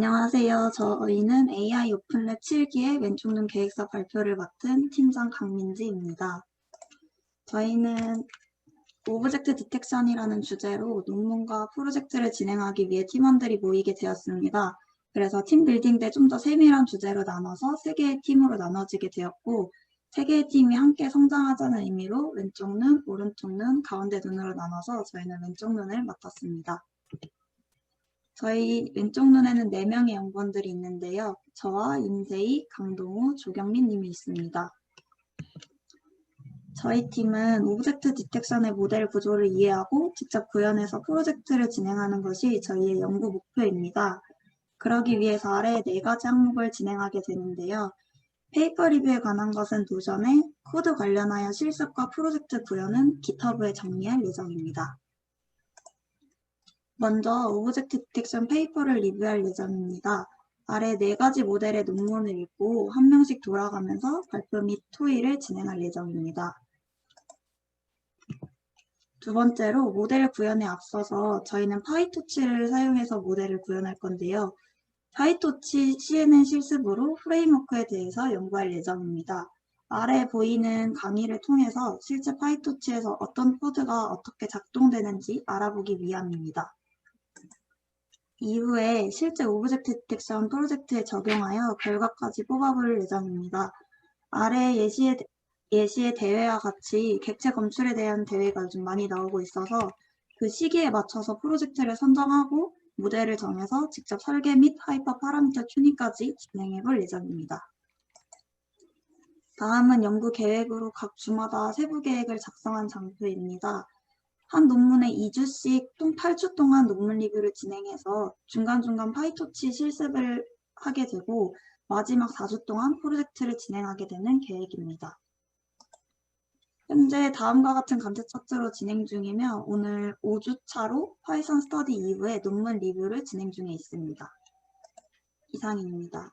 안녕하세요. 저희는 AI 오픈랩 7기의 왼쪽 눈 계획서 발표를 맡은 팀장 강민지입니다. 저희는 오브젝트 디텍션이라는 주제로 논문과 프로젝트를 진행하기 위해 팀원들이 모이게 되었습니다. 그래서 팀 빌딩 때 좀 더 세밀한 주제로 나눠서 세 개의 팀으로 나눠지게 되었고 세 개의 팀이 함께 성장하자는 의미로 왼쪽 눈, 오른쪽 눈, 가운데 눈으로 나눠서 저희는 왼쪽 눈을 맡았습니다. 저희 왼쪽 눈에는 4명의 연구원들이 있는데요. 저와 임세희, 강동우, 조경민 님이 있습니다. 저희 팀은 오브젝트 디텍션의 모델 구조를 이해하고 직접 구현해서 프로젝트를 진행하는 것이 저희의 연구 목표입니다. 그러기 위해서 아래 네 가지 항목을 진행하게 되는데요. 페이퍼 리뷰에 관한 것은 도전에, 코드 관련하여 실습과 프로젝트 구현은 기터브에 정리할 예정입니다. 먼저 오브젝트 디텍션 페이퍼를 리뷰할 예정입니다. 아래 네 가지 모델의 논문을 읽고 한 명씩 돌아가면서 발표 및 토의를 진행할 예정입니다. 두 번째로 모델 구현에 앞서서 저희는 파이토치를 사용해서 모델을 구현할 건데요. 파이토치 CNN 실습으로 프레임워크에 대해서 연구할 예정입니다. 아래 보이는 강의를 통해서 실제 파이토치에서 어떤 코드가 어떻게 작동되는지 알아보기 위함입니다. 이후에 실제 오브젝트 디텍션 프로젝트에 적용하여 결과까지 뽑아볼 예정입니다. 아래 예시의, 예시의 대회와 같이 객체 검출에 대한 대회가 요즘 많이 나오고 있어서 그 시기에 맞춰서 프로젝트를 선정하고 모델을 정해서 직접 설계 및 하이퍼 파라미터 튜닝까지 진행해 볼 예정입니다. 다음은 연구 계획으로 각 주마다 세부 계획을 작성한 장표입니다. 한 논문에 2주씩 총 8주 동안 논문 리뷰를 진행해서 중간중간 파이토치 실습을 하게 되고 마지막 4주 동안 프로젝트를 진행하게 되는 계획입니다. 현재 다음과 같은 관제 차트로 진행 중이며 오늘 5주차로 파이썬 스터디 이후에 논문 리뷰를 진행 중에 있습니다. 이상입니다.